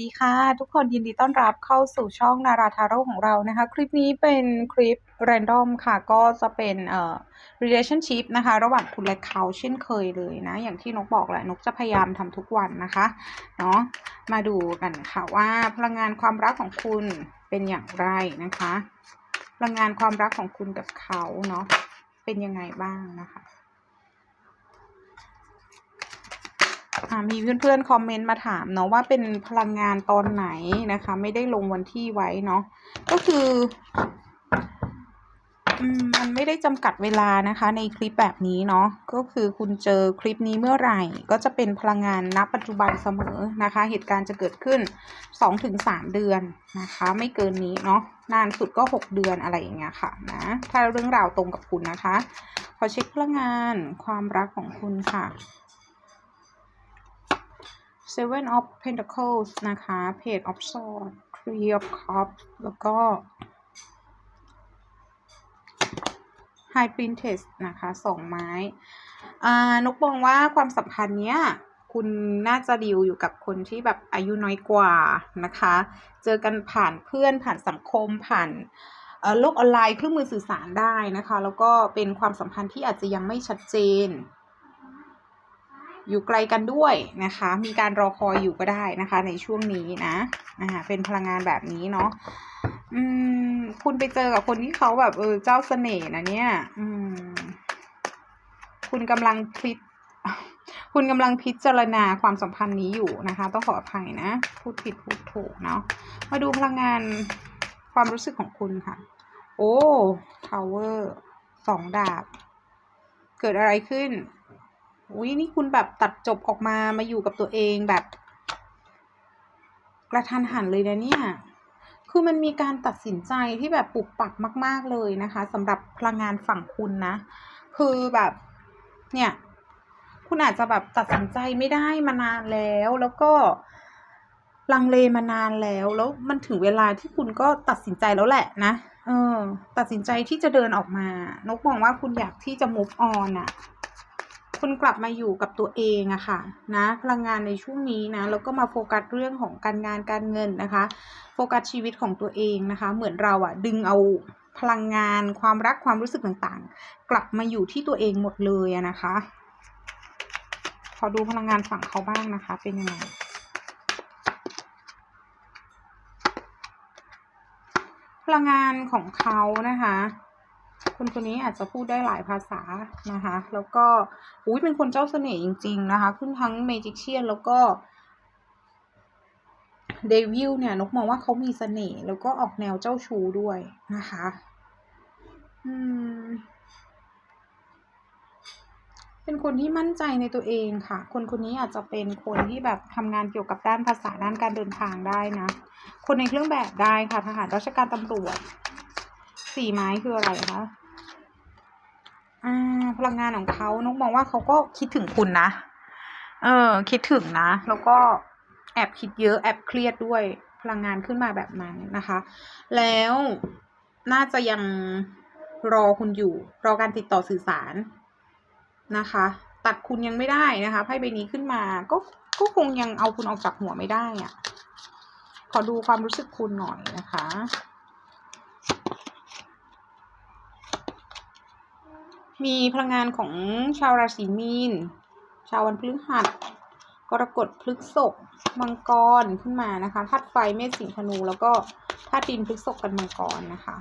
ดีค่ะ ทุกคนยินดีต้อนรับเข้าสู่ช่องนาราทาโร่ของเรานะคะ คลิปนี้เป็นคลิป r รนดอมค่ะ ก็จะเป็นเอ่อ relationship นะคะ ระหว่างคุณและเขาเช่นเคยเลยนะ อย่างที่นกบอกแหละนกจะพยายามทำทุกวันนะคะเนาะมาดูกันค่ะว่าพลังงานความรักของคุณเป็นอย่างไรนะคะ พลังงานความรักของคุณกับเขาเนาะเป็นยังไงบ้างนะคะ อ่า มีเพื่อนๆคอมเมนต์มาถามเนาะว่าเป็นพลังงานตอนไหนนะคะ ไม่ได้ลงวันที่ไว้เนาะก็คือมันไม่ได้จำกัดเวลานะคะ ในคลิปแบบนี้เนาะก็คือคุณเจอคลิปนี้เมื่อไหร่ ก็จะเป็นพลังงานณปัจจุบันเสมอนะคะ เหตุการณ์จะเกิดขึ้นสองถึงสามเดือนนะคะ ไม่เกินนี้เนาะนานสุดก็หกเดือนอะไรอย่างเงี้ยค่ะนะถ้าเรื่องราวตรงกับคุณนะคะ ขอเช็คพลังงานความรักของคุณค่ะ Seven of Pentacles นะคะ Page of Swords Three of Cups แล้วก็ High Princess นะคะสองไม้อานกมองว่าความสัมพันธ์เนี้ย คุณน่าจะดีลอยู่กับคนที่แบบอายุน้อยกว่านะคะ เจอกันผ่านเพื่อนผ่านสังคมผ่านโลกออนไลน์เครื่องมือสื่อสารได้นะคะ แล้วก็เป็นความสัมพันธ์ที่อาจจะยังไม่ชัดเจน อยู่ไกลกันด้วยนะคะ มีการรอคอยอยู่ก็ได้นะคะ ในช่วงนี้นะอ่าเป็นพลังงานแบบนี้เนาะอืม คุณไปเจอกับคนที่เขาแบบเออเจ้าเสน่ห์นะเนี่ย อืม คุณกำลังพิจคุณกำลังพิจารณาความสัมพันธ์นี้อยู่นะคะ ต้องขออภัยนะ พูดผิดพูดถูกเนาะมาดูพลังงานความรู้สึกของคุณค่ะ โอ้ทาวเวอร์สองดาบ เกิดอะไรขึ้น อุ้ยนี่คุณแบบตัดจบออกมามาอยู่กับตัวเองแบบ กระทันหันเลยนะเนี่ย คือมันมีการตัดสินใจที่แบบปุกปักมาก ๆเลยนะคะสำหรับพลังงานฝั่งคุณนะ คือแบบเนี่ย คุณอาจจะแบบตัดสินใจไม่ได้มานานแล้วแล้วก็ลังเลมานานแล้ว แล้วมันถึงเวลาที่คุณก็ตัดสินใจแล้วแหละนะ เออ ตัดสินใจที่จะเดินออกมา นกมองว่าคุณอยากที่จะ move on อะ คุณกลับมาอยู่กับตัวเองอะค่ะนะพลังงานในช่วงนี้นะแล้วก็มาโฟกัสเรื่องของการงานการเงินนะคะ โฟกัสชีวิตของตัวเองนะคะ เหมือนเราอะดึงเอาพลังงานความรักความรู้สึกต่างๆ กลับมาอยู่ที่ตัวเองหมดเลยนะคะ ขอดูพลังงานฝั่งเขาบ้างนะคะ เป็นยังไงพลังงานของเขานะคะ คนคนนี้อาจจะพูดได้หลายภาษานะคะ แล้วก็อุ้ยเป็นคนเจ้าเสน่ห์จริง ๆ นะคะ ขึ้นทั้งเมจิเชียนแล้วก็เดวิลเนี่ยนกมองว่าเขามีเสน่ห์แล้วก็ออกแนวเจ้าชู้ด้วยนะคะ อืม เป็นคนที่มั่นใจในตัวเองค่ะ คนคนนี้อาจจะเป็นคนที่แบบทำงานเกี่ยวกับด้านภาษาด้านการเดินทางได้นะ คนในเครื่องแบบได้ค่ะทหารราชการตำรวจ สี่ไม้คืออะไรคะ อพลังงานของเขานกมองว่าเขาก็คิดถึงคุณนะ เออ คิดถึงนะ แล้วก็แอบคิดเยอะแอบเครียดด้วยพลังงานขึ้นมาแบบนั้นนะคะ แล้วน่าจะยังรอคุณอยู่ รอการติดต่อสื่อสารนะคะ ตัดคุณยังไม่ได้นะคะไพ่ใบนี้ขึ้นมา ก็ก็คงยังเอาคุณออกจากหัวไม่ได้อะขอดูความรู้สึกคุณหน่อยนะคะ มีพลังงานของชาวราศีมีน ชาววันพฤหัสกรกฎพฤกษภมังกรขึ้นมานะคะธาตุไฟเมษสิงห์ธนู แล้วก็ธาตุดินพฤกษภกันมังกรนะคะ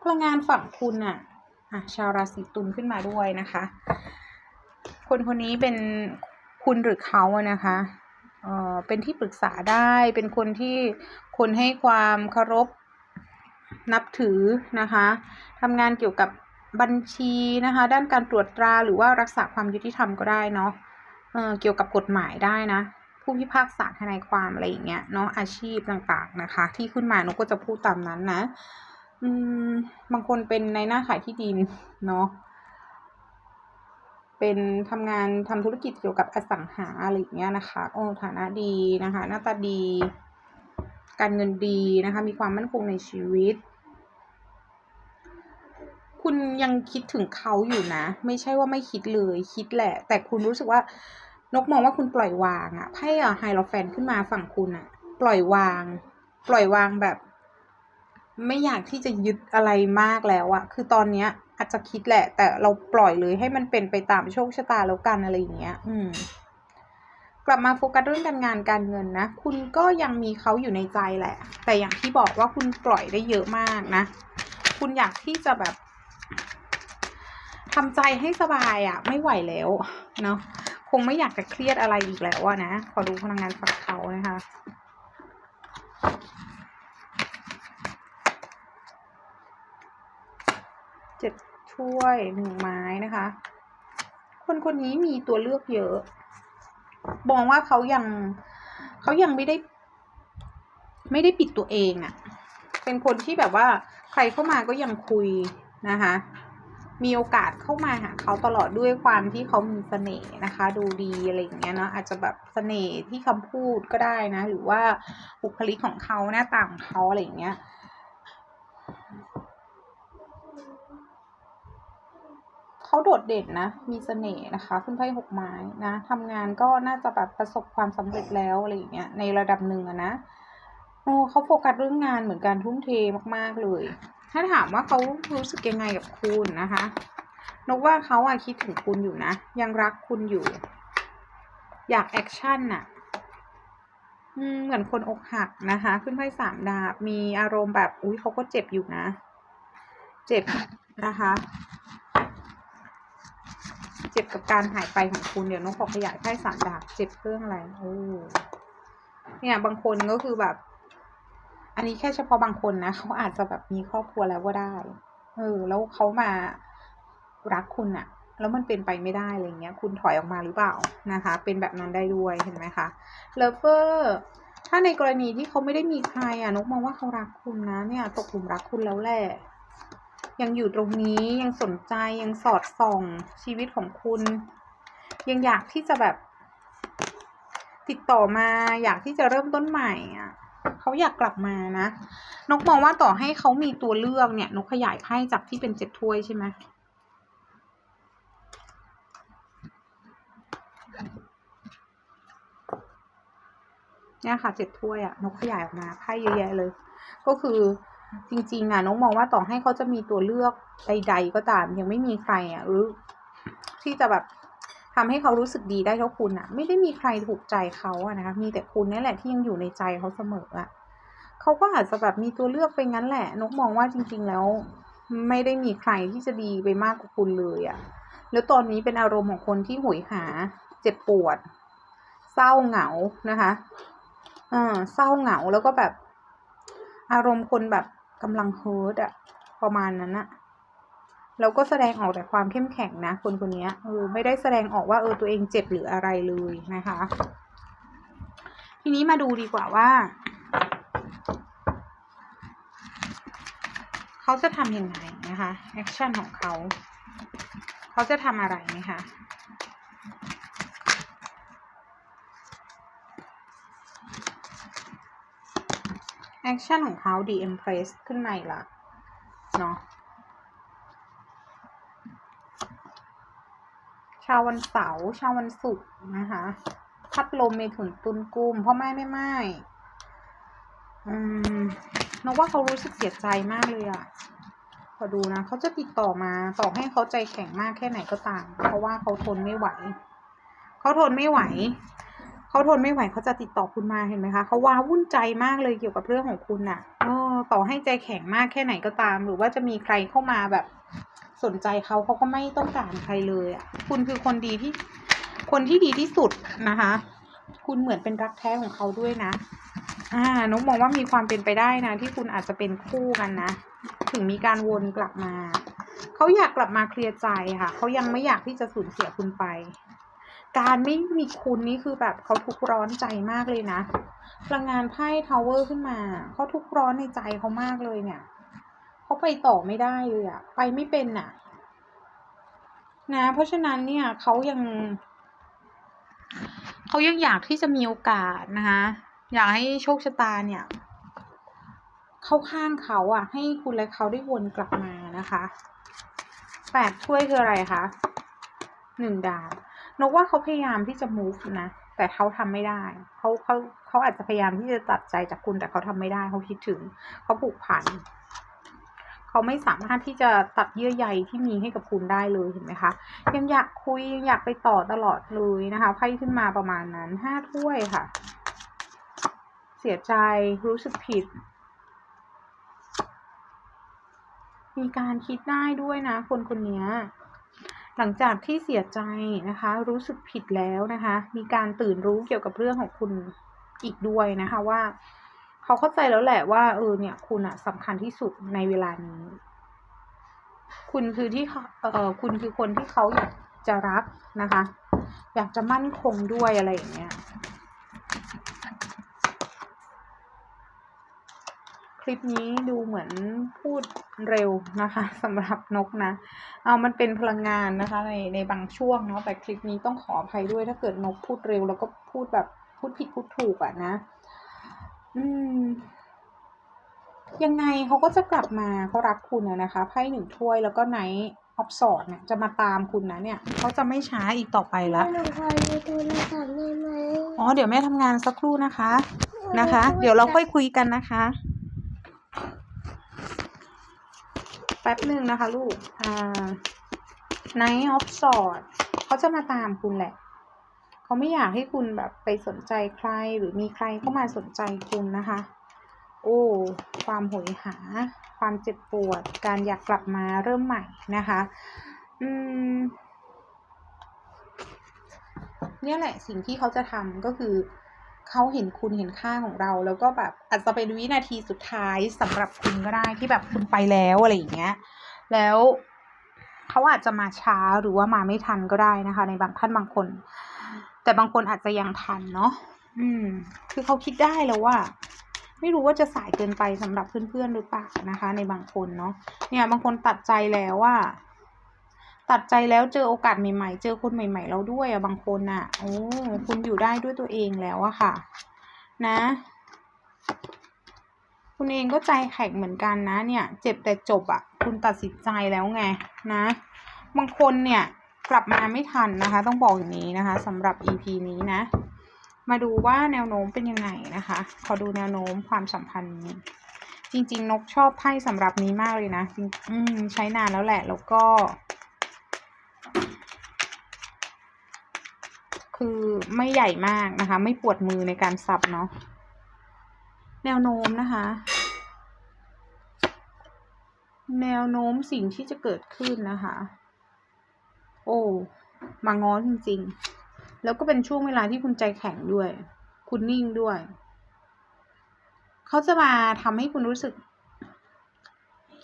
พลังงานฝั่งคุณอะอะชาวราศีตุลขึ้นมาด้วยนะคะ คนคนนี้เป็นคุณหรือเขาอะนะคะเอ่อเป็นที่ปรึกษาได้เป็นคนที่คนให้ความเคารพนับถือนะคะทำงานเกี่ยวกับ บัญชีนะคะ ด้านการตรวจตราหรือว่ารักษาความยุติธรรมก็ได้เนาะเเกี่ยวกับกฎหมายได้นะ ผู้พิพากษาทนายความอะไรอย่างเงี้ยเนาะอาชีพต่างๆนะคะ ที่ขึ้นมานกก็จะพูดตามนั้นนะอืมบางคนเป็นในหน้าขายที่ดินเนาะเป็นทำงานทำธุรกิจเกี่ยวกับอสังหาอะไรอย่างเงี้ยนะคะโอ้ฐานะดีนะคะ หน้าตาดี การเงินดีนะคะ มีความมั่นคงในชีวิต คุณยังคิดถึงเขาอยู่นะ ไม่ใช่ว่าไม่คิดเลยคิดแหละ แต่คุณรู้สึกว่านกมองว่าคุณปล่อยวางอะไพ่อะไฮโลแฟนขึ้นมาฝั่งคุณอะปล่อยวาง ปล่อยวางแบบ ไม่อยากที่จะยึดอะไรมากแล้วอะคือตอนเนี้ย อาจจะคิดแหละ แต่เราปล่อยเลยให้มันเป็นไปตามโชคชะตาแล้วกันอะไรอย่างเงี้ย อืม กลับมาโฟกัสเรื่องการงานการเงินนะ คุณก็ยังมีเขาอยู่ในใจแหละ แต่อย่างที่บอกว่าคุณปล่อยได้เยอะมากนะ คุณอยากที่จะแบบ ทำใจให้สบายอะ่ะไม่ไหวแล้วเนาะคงไม่อยากจะเครียดอะไรอีกแล้วอะนะ ขอดูพลังงานฝั่งเขานะคะเจ็ดถ้วยหนึ่งไม้นะคะ คนคนนี้มีตัวเลือกเยอะมองว่าเขายังเขายังไม่ได้ ไม่ได้ปิดตัวเองอะ่ะเป็นคนที่แบบว่าใครเข้ามาก็ยังคุยนะคะ มีโอกาสเข้ามาหาเขาตลอดด้วยความที่เขามีเสน่ห์นะคะ ดูดีอะไรอย่างเงี้ยเนาะอาจจะแบบเสน่ห์ที่คำพูดก็ได้นะ หรือว่าบุคลิกของเขาหน้าตาของเขาอะไรอย่างเงี้ยเขาโดดเด่นนะ มีเสน่ห์นะคะ ขึ้นไพ่หกไม้นะทำงานก็น่าจะแบบประสบความสำเร็จแล้วอะไรอย่างเงี้ยในระดับหนึ่งอะนะโอ้เขาโฟกัสเรื่องงานเหมือนกันทุ่มเทมาก ๆ เลย ถ้าถามว่าเขารู้สึกยังไงกับคุณนะคะ นกว่าเขาอะคิดถึงคุณอยู่นะ ยังรักคุณอยู่ อยากแอคชั่นน่ะเหมือนคนอกหักนะคะ ขึ้นไพ่สามดาบ มีอารมณ์แบบ อุ้ยเขาก็เจ็บอยู่นะ เจ็บนะคะ เจ็บกับการหายไปของคุณ เดี๋ยวนกขอขยายไพ่สามดาบ เจ็บเรื่องอะไร โอ้ เนี่ย บางคนก็คือแบบ อันนี้แค่เฉพาะบางคนนะเขาอาจจะแบบมีครอบครัวแล้วก็ได้ เออ แล้วเขามารักคุณอะแล้วมันเป็นไปไม่ได้อะไรเงี้ย คุณถอยออกมาหรือเปล่านะคะ เป็นแบบนั้นได้ด้วยเห็นไหมคะเลเวอร์ถ้าในกรณีที่เขาไม่ได้มีใครอะนกมองว่าเขารักคุณนะ เนี่ย ตกหลุมรักคุณแล้วแหละยังอยู่ตรงนี้ยังสนใจยังสอดส่องชีวิตของคุณ ยังอยากที่จะแบบ ติดต่อมาอยากที่จะเริ่มต้นใหม่อะ เขาอยากกลับมานะ นกมองว่าต่อให้เขามีตัวเลือกเนี่ย นกขยายไพ่จากที่เป็นเจ็ดถ้วยใช่ไหมเนี่ยค่ะเจ็ดถ้วยอะนกขยายออกมาไพ่เยอะแยะเลย ก็คือจริงๆอะนกมองว่าต่อให้เขาจะมีตัวเลือกใด ๆ ก็ตามยังไม่มีใครอะหรือที่จะแบบ ทำให้เขารู้สึกดีได้เท่าคุณอะไม่ได้มีใครถูกใจเขาอะนะคะมีแต่คุณนี่แหละที่ยังอยู่ในใจเขาเสมออะเขาก็อาจจะแบบมีตัวเลือกไปงั้นแหละ นกมองว่าจริง ๆ แล้ว ไม่ได้มีใครที่จะดีไปมากกว่าคุณเลยอะแล้วตอนนี้เป็นอารมณ์ของคนที่หวยหา เจ็บปวด เศร้าเหงานะคะอ่าเศร้าเหงาแล้วก็แบบ อารมณ์คนแบบกำลังเฮิร์ตอะประมาณนั้นอะ แล้วก็แสดงออกแต่ความเข้มแข็งนะ คนคนนี้เออไม่ได้แสดงออกว่าเออตัวเองเจ็บหรืออะไรเลยนะคะ ทีนี้มาดูดีกว่าว่า เขาจะทำยังไงนะคะแอคชั่นของเขา เขาจะทำอะไรไหมคะแอคชั่นของเขา The Empress ขึ้นมาอีกละเนาะ ชาววันเสาร์ชาววันศุกร์นะคะพัดลมเมถุนตุลกุมพ่อไม้ไม่ไม้อืมนกว่าเขารู้สึกเสียใจมากเลยอะขอดูนะเขาจะติดต่อมาต่อให้เขาใจแข็งมากแค่ไหนก็ตาม เพราะว่าเขาทนไม่ไหว เขาทนไม่ไหว เขาทนไม่ไหวเขาจะติดต่อคุณมาเห็นไหมคะเขาว้าวุ่นใจมากเลยเกี่ยวกับเรื่องของคุณน่ะ เออ ต่อให้ใจแข็งมากแค่ไหนก็ตาม หรือว่าจะมีใครเข้ามาแบบ สนใจเขาเขาก็ไม่ต้องการใครเลยอะคุณคือคนดีที่ คนที่ดีที่สุดนะคะ คุณเหมือนเป็นรักแท้ของเขาด้วยนะ อ่านกมองว่ามีความเป็นไปได้นะ ที่คุณอาจจะเป็นคู่กันนะ ถึงมีการวนกลับมา เขาอยากกลับมาเคลียร์ใจค่ะ เขายังไม่อยากที่จะสูญเสียคุณไป การไม่มีคุณนี่คือแบบเขาทุกร้อนใจมากเลยนะพลังงานไพ่ทาวเวอร์ขึ้นมา เขาทุกร้อนในใจเขามากเลยเนี่ย เขาไปต่อไม่ได้เลยอะไปไม่เป็นน่ะนะ เพราะฉะนั้นเนี่ยเขายังเขายังอยากที่จะมีโอกาสนะคะอยากให้โชคชะตาเนี่ย เข้าข้างเขาอะ ให้คุณและเขาได้วนกลับมานะคะแปดถ้วยคืออะไรคะหนึ่งดาบนกว่าเขาพยายามที่จะ move นะแต่เขาทำไม่ได้เขาเขาเขาอาจจะพยายามที่จะตัดใจจากคุณแต่เขาทำไม่ได้เขาคิดถึงเขาผูกพัน เขาไม่สามารถที่จะตัดเยื่อใยที่มีให้กับคุณได้เลยเห็นไหมคะ ยังอยากคุยยังอยากไปต่อตลอดเลยนะคะไพ่ขึ้นมาประมาณนั้นห้าถ้วยค่ะ เสียใจรู้สึกผิด มีการคิดได้ด้วยนะ คนคนนี้หลังจากที่เสียใจนะคะ รู้สึกผิดแล้วนะคะ มีการตื่นรู้เกี่ยวกับเรื่องของคุณอีกด้วยนะคะว่า เขาเข้าใจแล้วแหละว่าเออเนี่ย คุณอะสำคัญที่สุดในเวลานี้ คุณคือที่เขาเออคุณคือคนที่เขาอยากจะรักนะคะ อยากจะมั่นคงด้วยอะไรอย่างเงี้ยคลิปนี้ดูเหมือนพูดเร็วนะคะสำหรับนกนะ เอามันเป็นพลังงานนะคะ ในในบางช่วงเนาะแต่คลิปนี้ต้องขออภัยด้วยถ้าเกิดนกพูดเร็ว แล้วก็พูดแบบพูดผิดพูดถูกอะนะ อืม ยังไงเขาก็จะกลับมาเขารักคุณอะนะคะไพ่หนึ่งถ้วยแล้วก็ไนท์ออฟสอดเนี่ยจะมาตามคุณนะเนี่ยเขาจะไม่ช้าอีกต่อไปละหนูขอดูโทรศัพท์ได้ไหมอ๋อเดี๋ยวแม่ทำงานสักครู่นะคะนะคะ เดี๋ยวเราค่อยคุยกันนะคะ แป๊บหนึ่งนะคะ ลูกอ่า Night of Swords เขาจะมาตามคุณแหละ เขาไม่อยากให้คุณแบบไปสนใจใครหรือมีใครเข้ามาสนใจคุณนะคะ โอ้ ความหยหา ความเจ็บปวด การอยากกลับมาเริ่มใหม่นะคะ อืมเนี่ยแหละสิ่งที่เขาจะทำก็คือเขาเห็นคุณเห็นค่าของเรา แล้วก็แบบอาจจะเป็นวินาทีสุดท้ายสำหรับคุณก็ได้ที่แบบคุณไปแล้วอะไรอย่างเงี้ย แล้วเขาอาจจะมาช้าหรือว่ามาไม่ทันก็ได้นะคะ ในบางท่านบางคน แต่บางคนอาจจะยังทันเนาะอืม คือเขาคิดได้แล้วว่า ไม่รู้ว่าจะสายเกินไปสำหรับเพื่อนๆหรือเปล่านะคะ ในบางคนเนาะเนี่ยบางคนตัดใจแล้วว่า ตัดใจแล้วเจอโอกาสใหม่ๆ เจอคนใหม่ ๆ แล้วด้วยอะบางคนอะโอ้คุณอยู่ได้ด้วยตัวเองแล้วอะค่ะ นะ คุณเองก็ใจแข็งเหมือนกันนะ เนี่ย เจ็บแต่จบอะคุณตัดสินใจแล้วไง นะ บางคนเนี่ย กลับมาไม่ทันนะคะ ต้องบอกอย่างนี้นะคะสำหรับ EP นี้นะ มาดูว่าแนวโน้มเป็นยังไงนะคะ ขอดูแนวโน้มความสัมพันธ์นี้ จริง ๆ นกชอบไพ่สำหรับนี้มากเลยนะอืมใช้นานแล้วแหละแล้วก็ คือไม่ใหญ่มากนะคะ ไม่ปวดมือในการสับเนาะแนวโน้มนะคะ แนวโน้มสิ่งที่จะเกิดขึ้นนะคะ โอ้มาง้อจริง ๆ แล้วก็เป็นช่วงเวลาที่คุณใจแข็งด้วย คุณนิ่งด้วย เขาจะมาทำให้คุณรู้สึก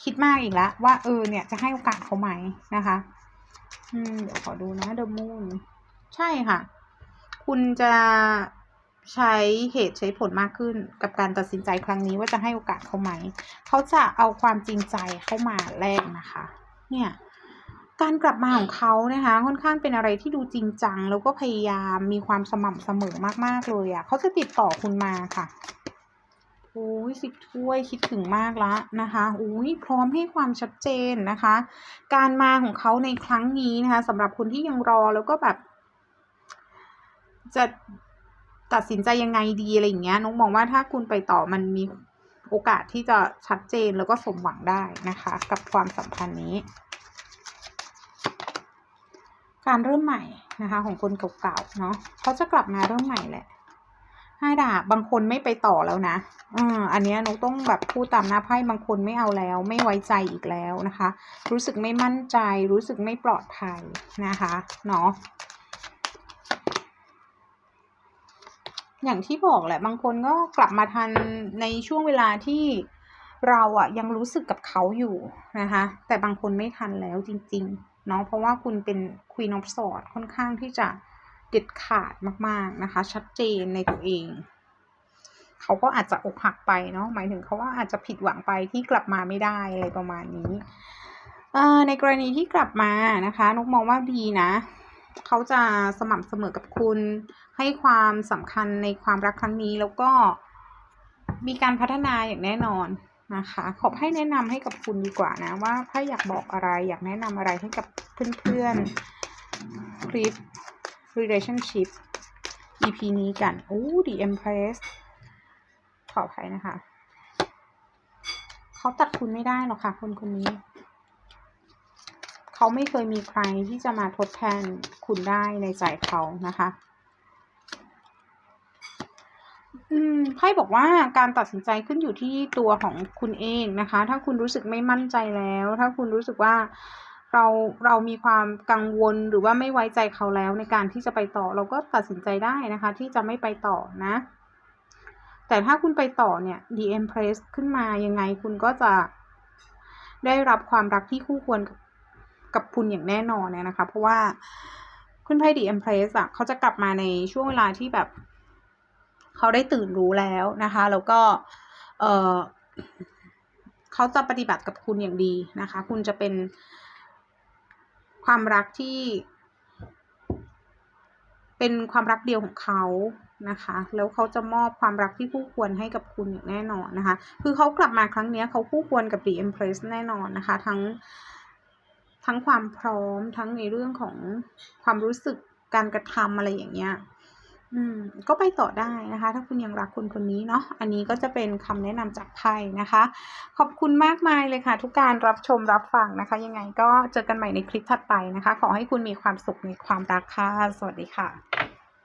คิดมากอีกแล้วว่าเออเนี่ยจะให้โอกาสเขาไหมนะคะ อืมเดี๋ยวขอดูนะเดอะมูนใช่ค่ะ คุณจะใช้เหตุใช้ผลมากขึ้นกับการตัดสินใจครั้งนี้ว่าจะให้โอกาสเขาไหม เขาจะเอาความจริงใจเข้ามาแลกนะคะ เนี่ย การกลับมาของเขานะคะ ค่อนข้างเป็นอะไรที่ดูจริงจัง แล้วก็พยายามมีความสม่ำเสมอมากๆเลยอะ่ะเขาจะติดต่อคุณมาค่ะโอ้ยสิบถ้วยคิดถึงมากละนะคะอุ้ยพร้อมให้ความชัดเจนนะคะ การมาของเขาในครั้งนี้นะคะสำหรับคนที่ยังรอแล้วก็แบบ จะตัดสินใจยังไงดีอะไรอย่างเงี้ยน้องมองว่าถ้าคุณไปต่อมันมีโอกาสที่จะชัดเจนแล้วก็สมหวังได้นะคะ กับความสัมพันธ์นี้ การเริ่มใหม่นะคะ ของคนเก่าๆเนาะเขาจะกลับมาเริ่มใหม่แหละห้าดาบบางคนไม่ไปต่อแล้วนะอืมอันนี้ยนกต้องแบบพูดตามหน้าไพ่บางคนไม่เอาแล้ว ไม่ไว้ใจอีกแล้วนะคะ รู้สึกไม่มั่นใจ รู้สึกไม่ปลอดภัยนะคะเนาะอย่างที่บอกแหละ บางคนก็กลับมาทันในช่วงเวลาที่เราอะยังรู้สึกกับเขาอยู่นะคะ แต่บางคนไม่ทันแล้วจริง ๆเนาะเพราะว่าคุณเป็น Queen of Swords ค่อนข้างที่จะเด็ดขาดมาก ๆ นะคะ ชัดเจนในตัวเอง เขาก็อาจจะอกหักไปเนาะหมายถึงเขาว่าอาจจะผิดหวังไปที่กลับมาไม่ได้อะไรประมาณนี้ในกรณีที่กลับมานะคะนกมองว่าดีนะเขาจะสม่ำเสมอกับคุณ ให้ความสำคัญในความรักครั้งนี้แล้วก็มีการพัฒนาอย่างแน่นอน นะคะ ขอบให้แนะนำให้กับคุณดีกว่านะ ว่าถ้าอยากบอกอะไรอยากแนะนำอะไรให้กับเพื่อนๆคลิป relationship EP นี้กันโอ้ The Empress ขออภัยนะคะ เขาตัดคุณไม่ได้หรอกค่ะ คนคนนี้ เขาไม่เคยมีใครที่จะมาทดแทนคุณได้ในใจเขานะคะ อืมไพ่บอกว่าการตัดสินใจขึ้นอยู่ที่ตัวของคุณเองนะคะ ถ้าคุณรู้สึกไม่มั่นใจแล้ว ถ้าคุณรู้สึกว่าเราเรามีความกังวลหรือว่าไม่ไว้ใจเขาแล้วในการที่จะไปต่อ เราก็ตัดสินใจได้นะคะ ที่จะไม่ไปต่อนะ แต่ถ้าคุณไปต่อเนี่ย The Empress ขึ้นมายังไงคุณก็จะได้รับความรักที่คู่ควรกับกับคุณอย่างแน่นอนเนี่ยนะคะ เพราะว่าคุณไพ่ The Empress อะเขาจะกลับมาในช่วงเวลาที่แบบ เขาได้ตื่นรู้แล้วนะคะ แล้วก็เออเขาจะปฏิบัติกับคุณอย่างดีนะคะ คุณจะเป็นความรักที่ เป็นความรักเดียวของเขานะคะ แล้วเขาจะมอบความรักที่คู่ควรให้กับคุณอย่างแน่นอนนะคะ คือเขากลับมาครั้งนี้เขาคู่ควรกับ The Empress แน่นอนนะคะ ทั้งทั้งความพร้อมทั้งในเรื่องของความรู้สึกการกระทำอะไรอย่างเงี้ย อืมก็ไปต่อได้นะคะ ถ้าคุณยังรักคนคนนี้เนาะอันนี้ก็จะเป็นคำแนะนำจากไพ่นะคะ ขอบคุณมากมายเลยค่ะ ทุกการรับชมรับฟังนะคะ ยังไงก็เจอกันใหม่ในคลิปถัดไปนะคะ ขอให้คุณมีความสุขในความรักค่ะ สวัสดีค่ะ